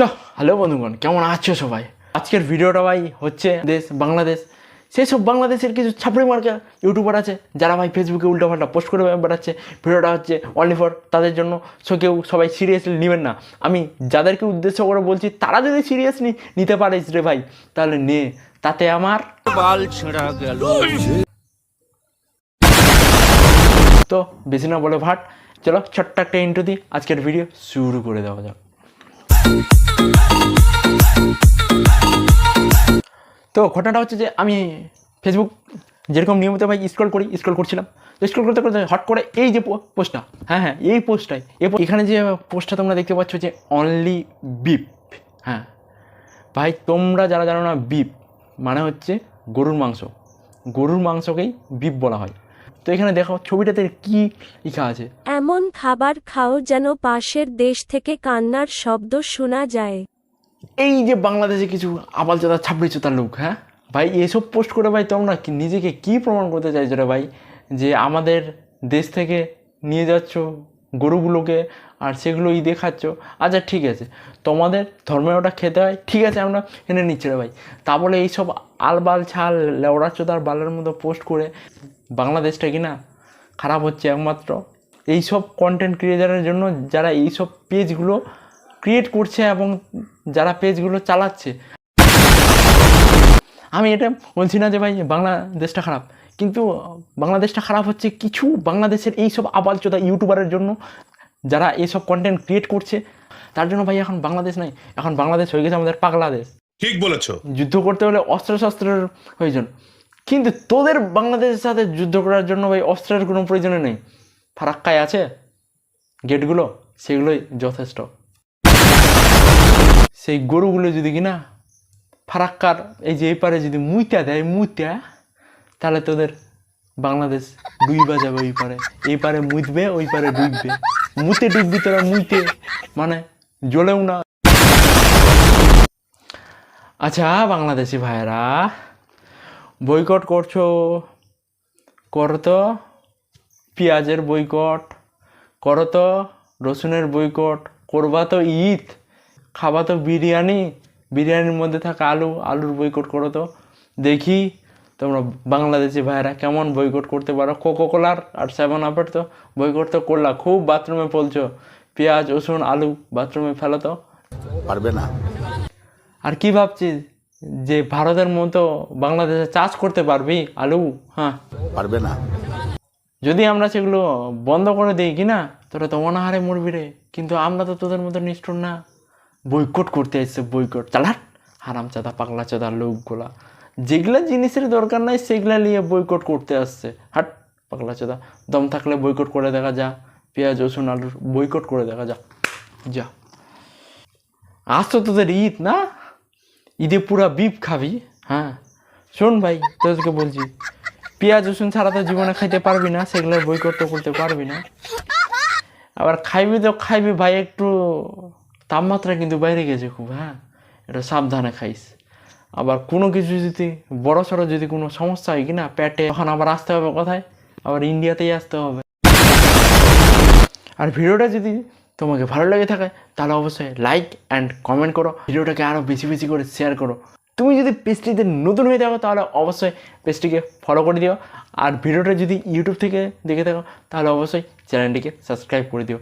চ হ্যালো বন্ধুগণ কেমন আছো সবাই? আজকের ভিডিওটা ভাই হচ্ছে দেশ বাংলাদেশ। সেই সব বাংলাদেশের কিছু ছাপড়ি মার্কা ইউটিউবার আছে যারা ভাই ফেসবুকে উল্টোপাল্টা পোস্ট করে বেড়াচ্ছে ভিডিওটা হচ্ছে অনলি ফর তাদের জন্য সো কেউ সবাই সিরিয়াসলি নেবেন না। আমি যাদেরকে উদ্দেশ্য করে বলছি তারা যদি সিরিয়াসলি নিতে পারিস রে ভাই তাহলে নে তাতে আমার বাল ছেঁড়া গেল। তো বেশি না বলে ভাট। চলো ছোট্ট একটা ইন্টু দিই আজকের ভিডিও শুরু করে দেওয়া যাক। তো ঘটনাটা হচ্ছে যে আমি ফেসবুক যেরকম নিয়মিত ভাই স্ক্রল করি স্ক্রল করছিলাম। তো স্ক্রল করতে করতে হট করে এই যে পোস্টটা হ্যাঁ হ্যাঁ এই পোস্টটাই এখানে যে পোস্টটা তোমরা দেখতে পাচ্ছ যে অনলি বিপ হ্যাঁ। ভাই, তোমরা যারা জানো না বিপ মানে হচ্ছে গরুর মাংস। গরুর মাংসকেই বিপ বলা হয়। তো এখানে দেখো ছবিটাতে কি লেখা আছে? এমন খাবার খাও যেন পাশের দেশ থেকে কান্নার শব্দ শোনা যায়। এই যে বাংলাদেশে কিছু আবাল চোদা ছাপড়ি চোতার লোক হ্যাঁ? ভাই এসব পোস্ট করে ভাই তোমরা কি নিজেকে কি প্রমাণ করতে চাইছো রে ভাই? যে আমাদের দেশ থেকে নিয়ে যাচ্ছ গরুগুলোকে আর সেগুলোই দেখাচ্ছ। আচ্ছা ঠিক আছে। তোমাদের ধর্মের ওটা খেতে হয়। ঠিক আছে আমরা এনে নিচ্ছি রে ভাই। তা বলে এইসব আলবাল ছাল লেওড়া চোদার বালের মতো পোস্ট করে বাংলাদেশটা কি না খারাপ হচ্ছে একমাত্র। এইসব কন্টেন্ট ক্রিয়েটারের জন্য যারা এইসব পেজগুলো ক্রিয়েট করছে এবং যারা পেজগুলো চালাচ্ছে। আমি এটা বলছি না যে ভাই বাংলাদেশটা খারাপ কিন্তু বাংলাদেশটা খারাপ হচ্ছে কিছু বাংলাদেশের এই এইসব আবালচোদা ইউটিউবারের জন্য যারা এইসব কন্টেন্ট ক্রিয়েট করছে। তার জন্য ভাই এখন বাংলাদেশ নাই এখন বাংলাদেশ হয়ে গেছে আমাদের পাগলা দেশ ঠিক বলেছ। যুদ্ধ করতে হলে অস্ত্র শস্ত্রের প্রয়োজন। কিন্তু তোদের বাংলাদেশের সাথে যুদ্ধ করার জন্য ভাই অস্ত্রের কোনো প্রয়োজন নেই। ফারাক্কায় আছে। গেটগুলো, সেগুলোই যথেষ্ট। সেই গরুগুলো যদি কিনা ফারাক্কার এই যে এই পারে যদি মুইতা দেয়, মুইতা, তাহলে তোদের বাংলাদেশ ডুইবা যাবে ওই পারে। এই পারে মুতবে, ওই পারে ডুববে। মুতে ডুববি তোরা, মুইতে। মানে জ্বলেও না। আচ্ছা বাংলাদেশি ভাইরা বয়কট করছ? করো তো। পেঁয়াজের বয়কট করো তো। রসুনের বয়কট করবা তো ঈদ। খাবা তো বিরিয়ানি। বিরিয়ানির মধ্যে থাকা আলু। আলুর বয়কট করো তো। দেখি তোমরা বাংলাদেশি ভাইরা কেমন বয়কট করতে পারো। কোকো কোলার আর সেভেন আপের তো বয়কট তো করলা। খুব বাথরুমে পলছো পেঁয়াজ রসুন আলু বাথরুমে ফেলো তো। পারবে না। আর কি ভাবছিস? যে ভারতের মতো বাংলাদেশে চাষ করতে পারবি আলু হ্যাঁ। পারবে না। যদি আমরা সেগুলো বন্ধ করে দিই কি না তোরা তো অনাহারে মরবি রে। কিন্তু আমরা তো তোদের মতো নিষ্ঠুর না। বৈকট করতে এসছে বৈকট। চালাট হারাম চাদা পাগলা চাদা লোকগুলা। যেগুলা জিনিসের দরকার নাই সেগুলা নিয়ে বৈকট করতে আসছে। হাট পাগলা চাদা। দম থাকলে বৈকট করে দেখা যা। পেঁয়াজ রসুন আলুর বৈকট করে দেখা যা। যা। আজ তো তোদের ঈদ না? ঈদে পুরা বিপ খাবি হ্যাঁ? শোন ভাই, তোদেরকে বলছি, পেঁয়াজ, রসুন ছাড়া তো জীবনে খাইতে পারবি না, সেগুলো বই করতে করতে পারবি না। আবার খাইবি তো খাইবি ভাই, একটু তাপমাত্রা কিন্তু বাইরে গেছে খুব হ্যাঁ? এটা সাবধানে খাইস। আবার কোনো কিছু যদি, বড় সড়ো যদি কোনো সমস্যা হয় কি না পেটে, তখন আবার আসতে হবে কোথায়? আবার ইন্ডিয়াতেই আসতে হবে। আর ভিডিওটা যদি তোমাকে ভালো লেগে থাকে, তাহলে অবশ্যই লাইক অ্যান্ড কমেন্ট করো। ভিডিওটাকে আরও বেশি বেশি করে শেয়ার করো। তুমি যদি পেজটিতে নতুন হয়ে থাকো, তাহলে অবশ্যই পেজটিকে ফলো করে দিও। আর ভিডিওটা যদি ইউটিউব থেকে দেখে থাকো, তাহলে অবশ্যই চ্যানেলটিকে সাবস্ক্রাইব করে দিও।